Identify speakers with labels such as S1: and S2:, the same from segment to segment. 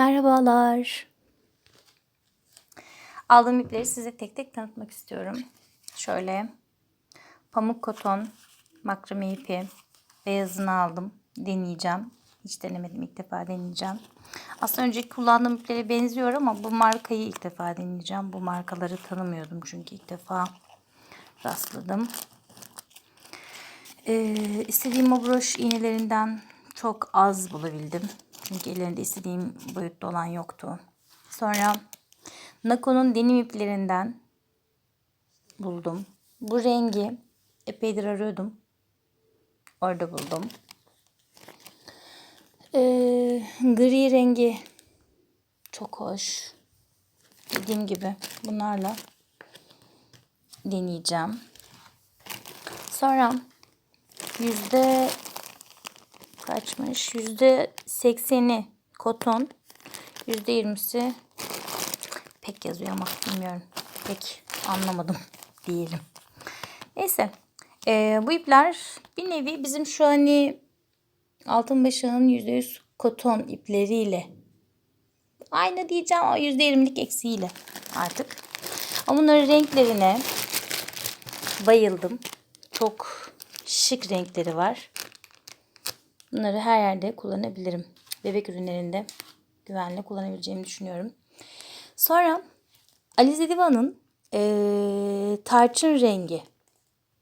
S1: Merhabalar. Aldığım ipleri size tek tek tanıtmak istiyorum. Şöyle pamuk koton makrame ipi beyazını aldım. Deneyeceğim. Hiç denemedim. ilk defa deneyeceğim. Aslında önceki kullandığım iplere benziyor ama bu markayı ilk defa deneyeceğim. Bu markaları tanımıyordum çünkü ilk defa rastladım. Ee, istediğim o broş iğnelerinden çok az bulabildim. Çünkü ellerinde istediğim boyutta olan yoktu. Sonra Nako'nun denim iplerinden buldum. Bu rengi epeydir arıyordum. Orada buldum. Ee, gri rengi çok hoş. Dediğim gibi bunlarla deneyeceğim. Sonra yüzde kaçmış? Yüzde sekseni koton. Yüzde yirmisi pek yazıyor ama bilmiyorum. Pek anlamadım diyelim. Neyse. Ee, bu ipler bir nevi bizim şu hani altın başağın yüzde yüz koton ipleriyle aynı diyeceğim ama yüzde yirmilik eksiğiyle artık. Ama bunların renklerine bayıldım. Çok şık renkleri var. Bunları her yerde kullanabilirim. Bebek ürünlerinde güvenle kullanabileceğimi düşünüyorum. Sonra Alize Diva'nın ee, tarçın rengi.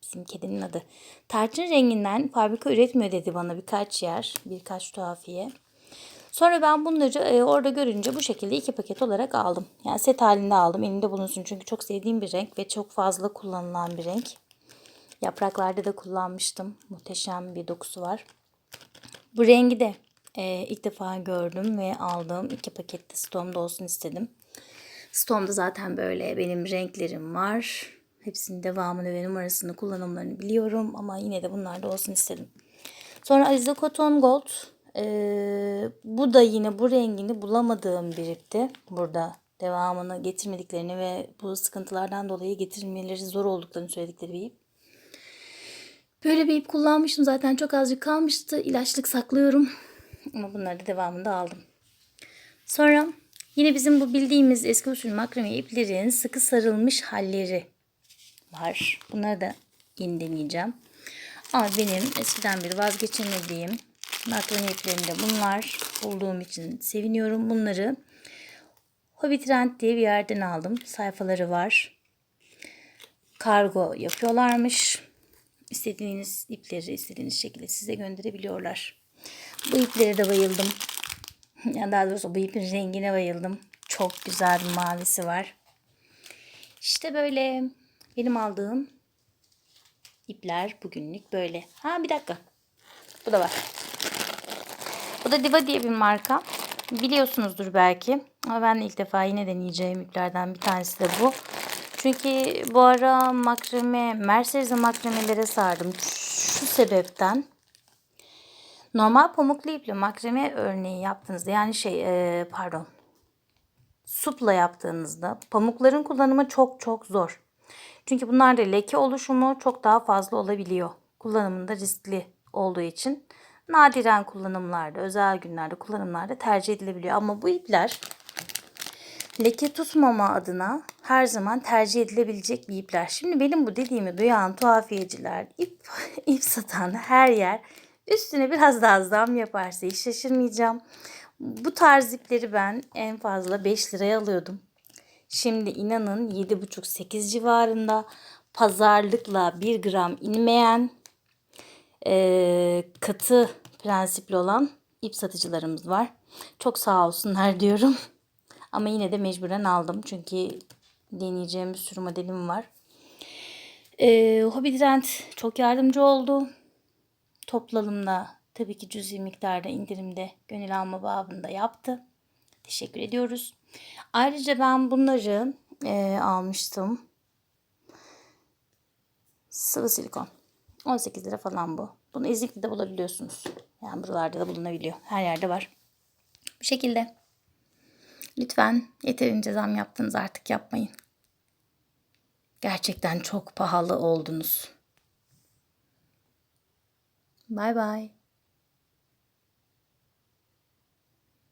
S1: Bizim kedinin adı. Tarçın renginden fabrika üretmiyor dedi bana birkaç yer. Birkaç tuhafiye. Sonra ben bunları e, orada görünce bu şekilde iki paket olarak aldım. Yani set halinde aldım. Elimde bulunsun çünkü çok sevdiğim bir renk ve çok fazla kullanılan bir renk. Yapraklarda da kullanmıştım. Muhteşem bir dokusu var. Bu rengi de e, ilk defa gördüm ve aldım. İki pakette Storm'da olsun istedim. Storm'da zaten böyle benim renklerim var. Hepsinin devamını ve numarasını kullanımlarını biliyorum. Ama yine de bunlar da olsun istedim. Sonra Alize Cotton Gold. E, bu da yine bu rengini bulamadığım bir ipti. Burada devamını getirmediklerini ve bu sıkıntılardan dolayı getirmeleri zor olduklarını söyledikleri bir ip. Böyle bir ip kullanmıştım zaten çok azıcık kalmıştı. İlaçlık saklıyorum. Ama bunları da devamında aldım. Sonra yine bizim bu bildiğimiz eski usul makrame iplerin sıkı sarılmış halleri var. Bunları da yeni deneyeceğim. Ama benim eskiden bir vazgeçemediğim makrame iplerinde bunlar bulduğum için seviniyorum. Bunları Hobby Trend diye bir yerden aldım. Sayfaları var. Kargo yapıyorlarmış istediğiniz ipleri istediğiniz şekilde size gönderebiliyorlar. Bu iplere de bayıldım. Yani daha doğrusu bu ipin rengine bayıldım. Çok güzel bir mavisi var. İşte böyle benim aldığım ipler bugünlük böyle. Ha bir dakika. Bu da var. Bu da Diva diye bir marka. Biliyorsunuzdur belki. Ama ben ilk defa yine deneyeceğim iplerden bir tanesi de bu. Çünkü bu ara makrame, Mercedes'e makramelere sardım. Şu sebepten. Normal pamuklu iple makrame örneği yaptığınızda yani şey e, pardon supla yaptığınızda pamukların kullanımı çok çok zor. Çünkü bunlarda leke oluşumu çok daha fazla olabiliyor. Kullanımında riskli olduğu için nadiren kullanımlarda, özel günlerde kullanımlarda tercih edilebiliyor. Ama bu ipler leke tutmama adına her zaman tercih edilebilecek bir ipler. Şimdi benim bu dediğimi duyan tuhafiyeciler, ip, ip satan her yer üstüne biraz daha zam yaparsa hiç şaşırmayacağım. Bu tarz ipleri ben en fazla 5 liraya alıyordum. Şimdi inanın 7,5-8 civarında pazarlıkla 1 gram inmeyen e, katı prensipli olan ip satıcılarımız var. Çok sağ olsunlar diyorum. Ama yine de mecburen aldım. Çünkü deneyeceğim bir sürü modelim var. Ee, Hobby Trend çok yardımcı oldu. Toplalımla tabii ki cüzi miktarda indirimde gönül alma babında yaptı. Teşekkür ediyoruz. Ayrıca ben bunları e, almıştım. Sıvı silikon. 18 lira falan bu. Bunu Ezikli'de bulabiliyorsunuz. Yani buralarda da bulunabiliyor. Her yerde var. Bu şekilde. Lütfen yeterince zam yaptınız artık yapmayın. Gerçekten çok pahalı oldunuz. Bay bay.